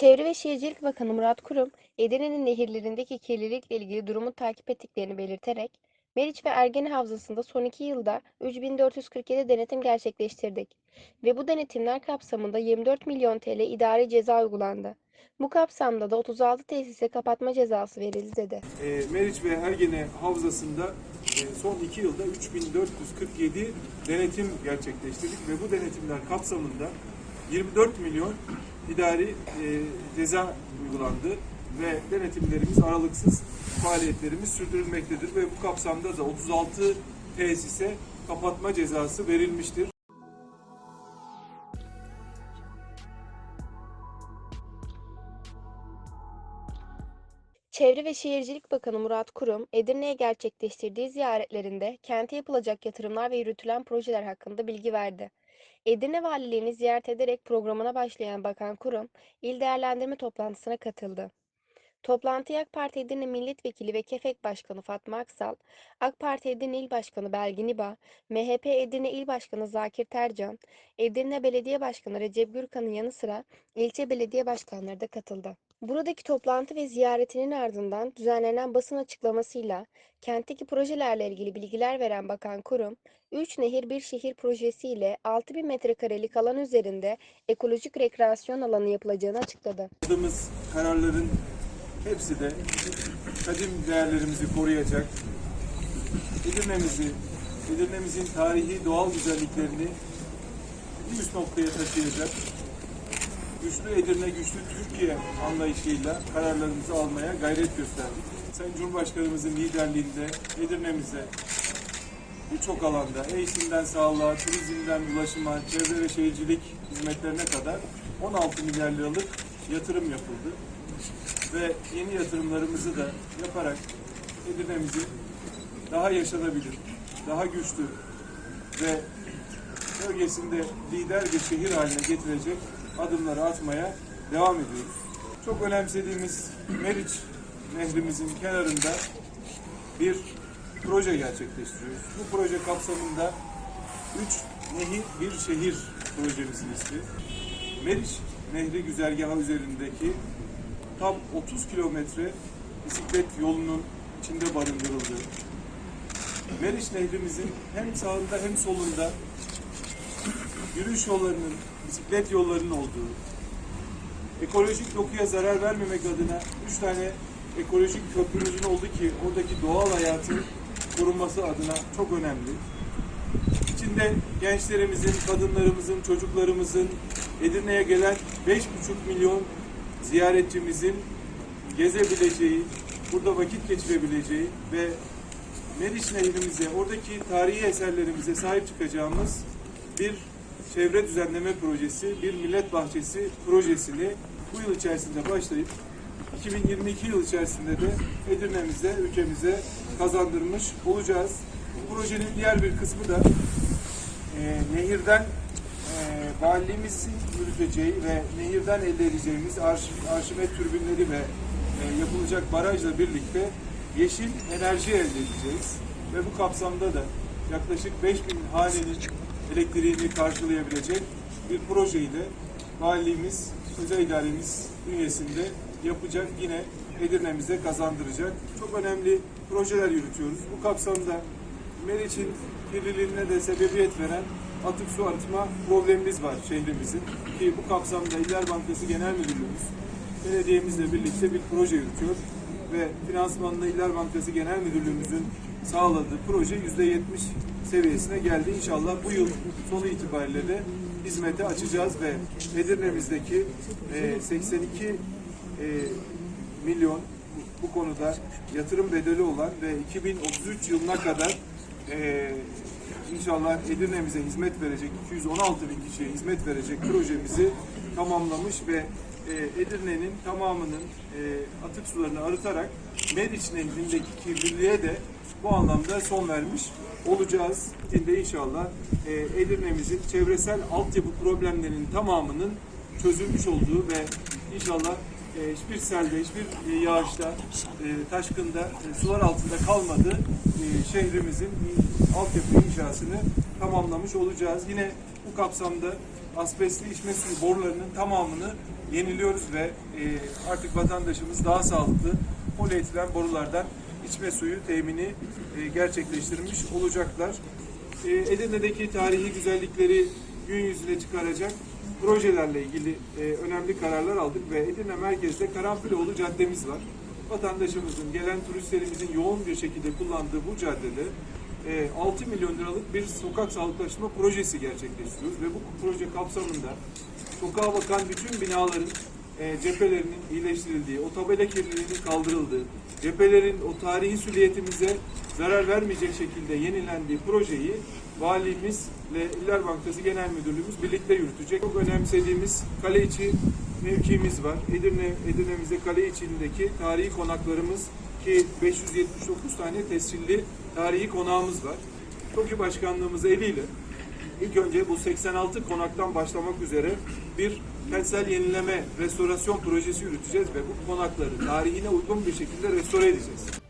Çevre ve Şehircilik Bakanı Murat Kurum, Edirne'nin nehirlerindeki kirlilikle ilgili durumu takip ettiklerini belirterek, Meriç ve Ergene Havzası'nda son iki yılda 3447 denetim gerçekleştirdik ve bu denetimler kapsamında 24 milyon TL idari ceza uygulandı. Bu kapsamda da 36 tesise kapatma cezası verildi dedi. E, Meriç ve Ergene Havzası'nda e, son iki yılda 3447 denetim gerçekleştirdik ve bu denetimler kapsamında 24 milyon idari e, ceza uygulandı ve denetimlerimiz aralıksız faaliyetlerimiz sürdürülmektedir ve bu kapsamda da 36 tesise kapatma cezası verilmiştir. Çevre ve Şehircilik Bakanı Murat Kurum, Edirne'ye gerçekleştirdiği ziyaretlerinde kente yapılacak yatırımlar ve yürütülen projeler hakkında bilgi verdi. Edirne Valiliğini ziyaret ederek programına başlayan Bakan Kurum, il değerlendirme toplantısına katıldı. Toplantıya AK Parti Edirne Milletvekili ve KEFEK Başkanı Fatma Aksal, AK Parti Edirne İl Başkanı Belgin İba, MHP Edirne İl Başkanı Zakir Tercan, Edirne Belediye Başkanı Recep Gürkan'ın yanı sıra ilçe belediye başkanları da katıldı. Buradaki toplantı ve ziyaretinin ardından düzenlenen basın açıklamasıyla kentteki projelerle ilgili bilgiler veren Bakan Kurum, 3 Nehir Bir Şehir projesi ile 6000 metrekarelik alan üzerinde ekolojik rekreasyon alanı yapılacağını açıkladı. Aldığımız kararların hepsi de kadim değerlerimizi koruyacak, Edirne'mizi, Edirne'mizin tarihi doğal güzelliklerini bir üst noktaya taşıyacak, güçlü Edirne, güçlü Türkiye anlayışıyla kararlarımızı almaya gayret gösterdik. Sayın Cumhurbaşkanımızın liderliğinde Edirne'mize birçok alanda, eğitimden sağlığa, turizmden ulaşıma, çevre ve şehircilik hizmetlerine kadar 16 milyar liralık yatırım yapıldı. Ve yeni yatırımlarımızı da yaparak Edirne'mizi daha yaşanabilir, daha güçlü ve bölgesinde lider bir şehir haline getirecek adımları atmaya devam ediyoruz. Çok önemsediğimiz Meriç Nehrimizin kenarında bir proje gerçekleştiriyoruz. Bu proje kapsamında üç nehir bir şehir projemizin ismi. Meriç Nehri güzergahı üzerindeki tam 30 kilometre bisiklet yolunun içinde barındırıldığı, Meriç Nehrimizin hem sağında hem solunda yürüyüş yollarının, bisiklet yollarının olduğu, ekolojik dokuya zarar vermemek adına üç tane ekolojik köprümüzün oldu ki oradaki doğal hayatın korunması adına çok önemli. İçinde gençlerimizin, kadınlarımızın, çocuklarımızın, Edirne'ye gelen 5,5 milyon ziyaretçimizin gezebileceği, burada vakit geçirebileceği ve Meriç Nehrimize, oradaki tarihi eserlerimize sahip çıkacağımız bir çevre düzenleme projesi, bir millet bahçesi projesini bu yıl içerisinde başlayıp 2022 yıl içerisinde de Edirne'mize, ülkemize kazandırmış olacağız. Bu projenin diğer bir kısmı da e, nehirden e, valiliğimizin yürüteceği ve nehirden elde edeceğimiz arş- arşimet türbinleri ve e, yapılacak barajla birlikte yeşil enerji elde edeceğiz. Ve bu kapsamda da yaklaşık 5000 hanenin elektriğini karşılayabilecek bir projeyi de valiliğimiz, özel idaremiz bünyesinde yapacak yine Edirne'mize kazandıracak. Çok önemli projeler yürütüyoruz. Bu kapsamda Meriç'in kirliliğine de sebebiyet veren atık su arıtma problemimiz var şehrimizin. Ki bu kapsamda İller Bankası Genel Müdürlüğümüz belediyemizle birlikte bir proje yürütüyor ve finansmanında İller Bankası Genel Müdürlüğümüzün sağladığı proje %70 seviyesine geldi. İnşallah bu yıl sonu itibariyle de hizmete açacağız ve Edirne'mizdeki e, 82 e, milyon bu- konuda yatırım bedeli olan ve 2033 yılına kadar e, inşallah Edirne'mize hizmet verecek 216 bin kişiye hizmet verecek projemizi tamamlamış ve e, Edirne'nin tamamının e, atık sularını arıtarak Meriç Nehri'ndeki kirliliğe de bu anlamda son vermiş olacağız. Şimdi inşallah e, Edirne'mizin çevresel altyapı problemlerinin tamamının çözülmüş olduğu ve inşallah e, hiçbir selde, hiçbir e, yağışta, e, taşkında, e, sular altında kalmadı e, şehrimizin altyapı inşasını tamamlamış olacağız. Yine bu kapsamda asbestli içme suyu borularının tamamını yeniliyoruz ve e, artık vatandaşımız daha sağlıklı polietilen borulardan içme suyu temini e, gerçekleştirmiş olacaklar. E, Edirne'deki tarihi güzellikleri gün yüzüne çıkaracak projelerle ilgili e, önemli kararlar aldık ve Edirne merkezde Karanfiloğlu caddemiz var. Vatandaşımızın, gelen turistlerimizin yoğun bir şekilde kullandığı bu caddede e, 6 milyon liralık bir sokak sağlıklaşma projesi gerçekleştiriyoruz ve bu proje kapsamında sokağa bakan bütün binaların e, cephelerinin iyileştirildiği, o tabela kirliliğinin kaldırıldığı, cephelerin o tarihi süliyetimize zarar vermeyecek şekilde yenilendiği projeyi valimizle İller Bankası Genel Müdürlüğümüz birlikte yürütecek. Çok önemsediğimiz kale içi mevkimiz var. Edirne, Edirne'mizde kale içindeki tarihi konaklarımız ki 579 tane tescilli tarihi konağımız var. TOKİ Başkanlığımız eliyle İlk önce bu 86 konaktan başlamak üzere bir kentsel yenileme, restorasyon projesi yürüteceğiz ve bu konakları tarihine uygun bir şekilde restore edeceğiz.